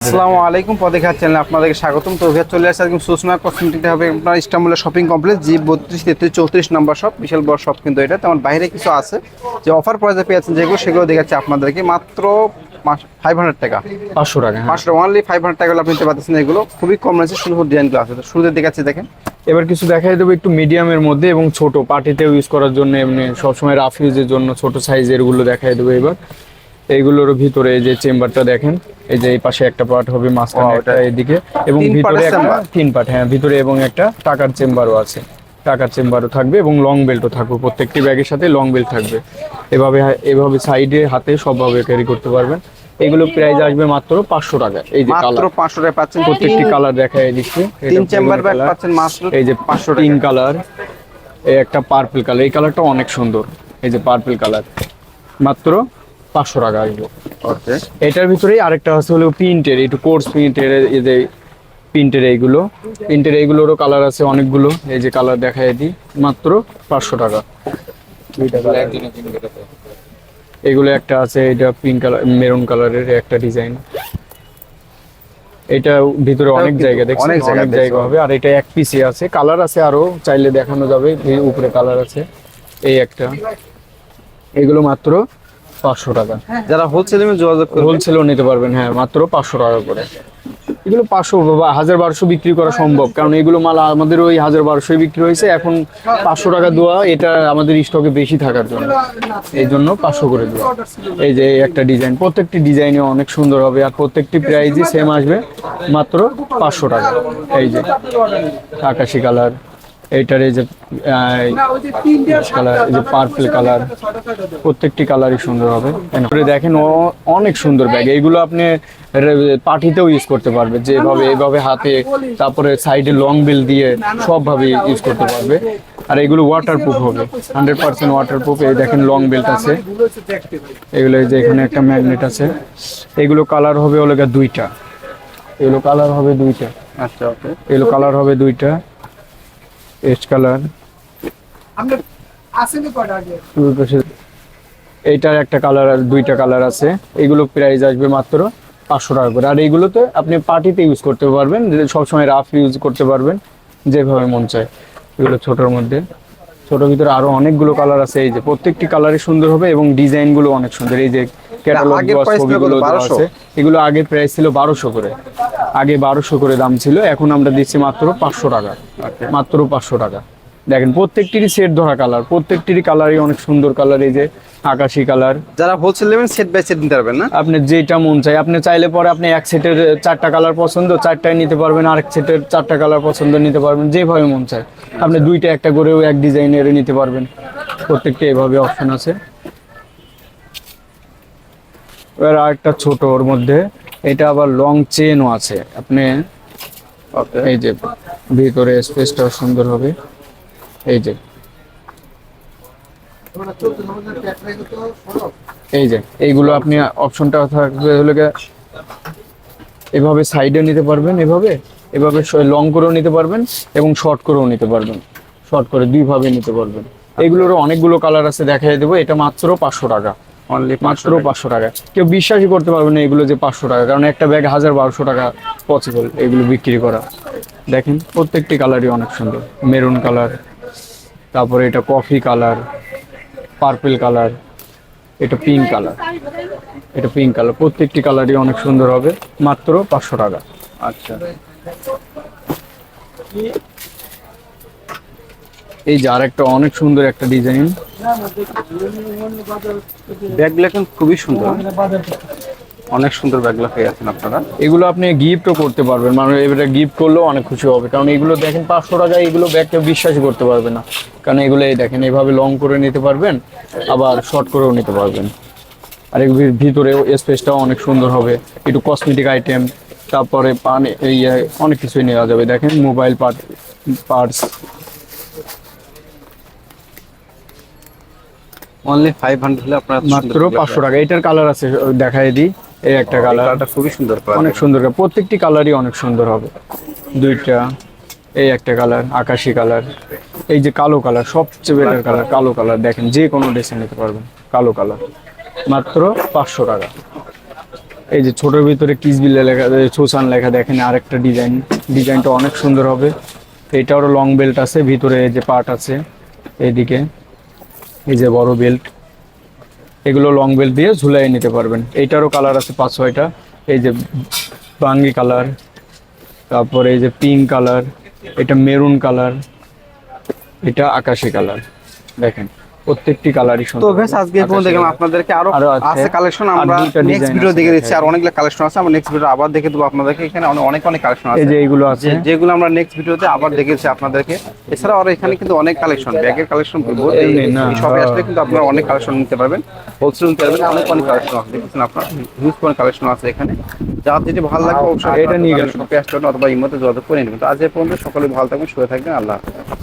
আসসালামু আলাইকুম পদে চ্যানেলে আপনাদেরকে স্বাগতম। তো ভিয়ার চলে আসছে একদম সুষমা কসমেটিক হবে আপনার ইস্টাম্বুলের শপিং কমপ্লেক্স জি বত্রিশ তেত্রিশ চৌত্রিশ নম্বর শপ বিশাল বড় শপ কিন্তু এটা। তেমন বাইরে কিছু আছে যে অফার প্রাইসে পেয়েছেন যেগুলো সেগুলো দেখাচ্ছে আপনাদেরকে। মাত্র ফাইভ হান্ড্রেড টাকা। পাঁচশো টাকা হ্যাঁ। পাঁচশো অনলি ফাইভ হান্ড্রেড টাকা আপনি নিতে পারতেছেন এগুলো। খুবই কম রয়েছে সুন্দর ডিজাইনগুলো আছে। তো শুরুতে দেখাচ্ছি দেখেন। এবার কিছু দেখাই দেবো একটু মিডিয়ামের মধ্যে এবং ছোট। পার্টিতেও ইউজ করার জন্য এমনি সবসময় রাফ ইউজের জন্য ছোট সাইজেরগুলো দেখাই দেবো এবার। এইগুলোর ভিতরে এই যে চেম্বারটা দেখেন এই যে এই পাশে একটা পার্ট হবে মাঝখানে একটা এদিকে এবং ভিতরে একটা তিন পার্ট হ্যাঁ ভিতরে এবং একটা টাকার চেম্বারও আছে। টাকার চেম্বারও থাকবে এবং লং বেল্টও থাকবে প্রত্যেকটি ব্যাগের সাথে লং বেল্ট থাকবে। এভাবে এভাবে সাইডে হাতে সবভাবে ক্যারি করতে পারবেন। এগুলো প্রাইস আসবে মাত্র পাঁচশো টাকা এই যে মাত্র কালার পাঁচশো টাকা পাচ্ছেন প্রত্যেকটি কালার দেখায় দিচ্ছি। তিন চেম্বার ব্যাগ পাচ্ছেন মাত্র এই যে পাঁচশো তিন কালার এই একটা পার্পল কালার এই কালারটা অনেক সুন্দর এই যে পার্পল কালার মাত্র পাঁচশো টাকা আসবে এটার ভিতরেই আরেকটা আছে হলো প্রিন্টের একটু কোর্স প্রিন্টের এই যে প্রিন্টের এইগুলো। প্রিন্টের এইগুলোরও কালার আছে অনেকগুলো এই যে কালার দেখাই দিই মাত্র পাঁচশো টাকা। এগুলো একটা আছে এটা পিঙ্ক কালার মেরুন কালারের একটা ডিজাইন এটা ভিতরে অনেক জায়গা দেখছেন? অনেক জায়গা হবে। আর এটা এক পিসি আছে কালার আছে আরও চাইলে দেখানো যাবে উপরে কালার আছে। এই একটা। এগুলো মাত্র পাঁচশো টাকা। যারা হোলসেলে যোগাযোগ করবেন। হোলসেলও নিতে পারবেন হ্যাঁ মাত্র পাঁচশো টাকা করে। এগুলো পাঁচশো বা হাজার বারোশো বিক্রি করা সম্ভব কারণ এগুলো মাল আমাদের ওই হাজার বারোশোই বিক্রি হয়েছে এখন পাঁচশো টাকা দেওয়া এটা আমাদের স্টকে বেশি থাকার জন্য। এই জন্য পাঁচশো করে দেওয়া এই যে একটা ডিজাইন প্রত্যেকটি ডিজাইনে অনেক সুন্দর হবে আর প্রত্যেকটি প্রাইজই সেম আসবে মাত্র পাঁচশো টাকা। এই যে আকাশি কালার এইটার এই যে কালার এই যে পার্পল কালার প্রত্যেকটি কালারই সুন্দর হবে। এরপরে দেখেন ও অনেক সুন্দর ব্যাগ এইগুলো আপনি পার্টিতেও ইউজ করতে পারবে। যেভাবে এইভাবে হাতে তারপরে সাইডে লং বিল দিয়ে সবভাবে ইউজ করতে পারবে। আর এগুলো ওয়াটারপ্রুফ হবে। হান্ড্রেড পার্সেন্ট ওয়াটারপ্রুফ এই দেখেন লং বেল্ট আছে। এগুলো এই যে এখানে একটা ম্যাগনেট আছে। এগুলো কালার হবে হলো গিয়ে দুইটা। এগুলো কালার হবে দুইটা। আচ্ছা ওকে এগুলো কালার হবে দুইটা। এস কালার এইটার একটা কালার দুইটা কালার আছে। এগুলো প্রাইস আসবে মাত্র পাঁচশো টাকা করে। আর এইগুলোতে আপনি পার্টিতে ইউজ করতে পারবেন। সবসময় রাফ ইউজ করতে পারবেন যেভাবে মন চায়। এগুলো ছোটোর মধ্যে। ছোটোর ভিতরে আরও অনেকগুলো কালার আছে। এই যে প্রত্যেকটি কালারই সুন্দর হবে এবং ডিজাইনগুলো অনেক সুন্দর। এই যে ক্যাটালগ আগের? ছবিগুলো আছে। এগুলো আগে প্রাইস ছিল বারোশো করে। আগে বারোশো করে দাম ছিল এখন আমরা দিচ্ছি মাত্র পাঁচশো টাকা। মাত্র পাঁচশো টাকা। দেখেন প্রত্যেকটিরই সেট ধরা কালার প্রত্যেকটিরই কালারই অনেক সুন্দর কালার এই যে আকাশি কালার যারা হোলসেল নেবেন সেট বাই সেট নিতে পারবেন না? আপনি যেটা মন চাই আপনি চাইলে পরে আপনি এক সেটের চারটা কালার পছন্দ চারটায় নিতে পারবেন আরেক সেটের চারটা কালার পছন্দ নিতে পারবেন যেভাবে মন চায়। আপনি দুইটা একটা করেও এক ডিজাইনের নিতে পারবেন। প্রত্যেকটা এভাবে অপশন আছে। এবার আরেকটা ছোট ওর মধ্যে। এটা আবার লং চেনও আছে। আপনি এই যে ভিতরে স্পেসটাও সুন্দর হবে। এই যে। এই যে এইগুলো আপনি অপশনটা থাকবে হলে এভাবে সাইডে নিতে পারবেন এভাবে। এভাবে লং করেও নিতে পারবেন এবং শর্ট করেও নিতে পারবেন। শর্ট করে দুইভাবে নিতে পারবেন। এইগুলোরও অনেকগুলো কালার আছে দেখাই দেবো। এটা মাত্র পাঁচশো টাকা। অনলি মাত্র পাঁচশো টাকা। কেউ বিশ্বাসই করতে পারবে না এগুলো যে পাঁচশো টাকা কারণ একটা ব্যাগ হাজার বারোশো টাকা পসিবল এগুলো বিক্রি করা। দেখেন প্রত্যেকটি কালারই অনেক সুন্দর। মেরুন কালার তারপরে এটা কফি কালার পার্পল কালার এটা পিঙ্ক কালার এটা পিঙ্ক কালার প্রত্যেকটি কালারই অনেক সুন্দর হবে মাত্র পাঁচশো টাকা। আচ্ছা। এই যে আরেকটা অনেক সুন্দর একটা ডিজাইন। ব্যাগগুলো এখন খুবই সুন্দর। অনেক সুন্দর ব্যাগগুলো পেয়ে আছেন আপনারা। এগুলো আপনি গিফটও করতে পারবেন। মানে এবারে গিফট করলেও অনেক খুশি হবে। কারণ এগুলো দেখেন পাঁচশো টাকা এগুলো ব্যাগ বিশ্বাস করতে পারবে না। কারণ এগুলো এই দেখেন এইভাবে লং করে নিতে পারবেন আবার শর্ট করেও নিতে পারবেন। আর ভি- ভিতরে স্পেসটাও অনেক সুন্দর হবে। একটু কসমেটিক আইটেম তারপরে পানি এই অনেক কিছুই নেওয়া যাবে। দেখেন mobile part parts only five hundred হলে আপনারা মাত্র পাঁচশো টাকা। এটার কালার আছে দেখাই দিই। এই একটা কালার কালারটা খুবই সুন্দর অনেক সুন্দর প্রত্যেকটি কালারই অনেক সুন্দর হবে। দুইটা এই একটা কালার আকাশি কালার এই যে কালো কালার সবচেয়ে বেটার কালার কালো কালার দেখেন যে কোনো ড্রেসে নিতে পারবেন কালো কালার মাত্র পাঁচশো টাকা। এই যে ছোটোর ভিতরে কিসবিলে লেখা সুসান লেখা দেখেন আরেকটা ডিজাইন ডিজাইনটা অনেক সুন্দর হবে। এটারও লং বেল্ট আছে ভিতরে এই যে পার্ট আছে এইদিকে। এই যে বড় বেল্ট এগুলো লং বেল্ট দিয়ে ঝুলাই নিতে পারবেন। এইটারও কালার আছে পাঁচ, ছয়টা। এই যে বাঙ্গি কালার তারপরে এই যে পিঙ্ক কালার এটা মেরুন কালার এটা আকাশি কালার দেখেন। প্রত্যেকটি কালারই সুন্দর তো বেশ আজকে এই পর্যন্ত দেখলাম। আপনাদেরকে আরও আছে। কালেকশন আমরা নেক্সট ভিডিও দেখে দিচ্ছি আর। অনেকগুলো কালেকশন আছে আমরা নেক্সট ভিডিও আবার দেখে দেবো আপনাদেরকে। এখানে অনেক অনেক অনেক কালেকশন এই আছে যে এইগুলো আছে। যেগুলো আমরা নেক্সট ভিডিওতে আবার দেখেছি আপনাদেরকে। এছাড়া আরও এখানে কিন্তু অনেক কালেকশন ব্যাগের কালেকশন এই হ্যাঁ। আসলে কিন্তু আপনারা অনেক কালেকশন নিতে পারবেন। হোলসেল নিতে পারবেন। অনেক অনেক কালেকশন আছে দেখছেন আপনার? হিউজ কোনো কালেকশন আছে এখানে। যার যেটি ভালো লাগবে অবশ্যই এটা নিয়ে গেলেন। শপে আসতে অথবা ইমোতে যোগাযোগ করে নেবেন। তো আজ এ পর্যন্ত সকলে ভালো থাকবেন শুয়ে থাকবেন। আল্লাহ হাফেজ।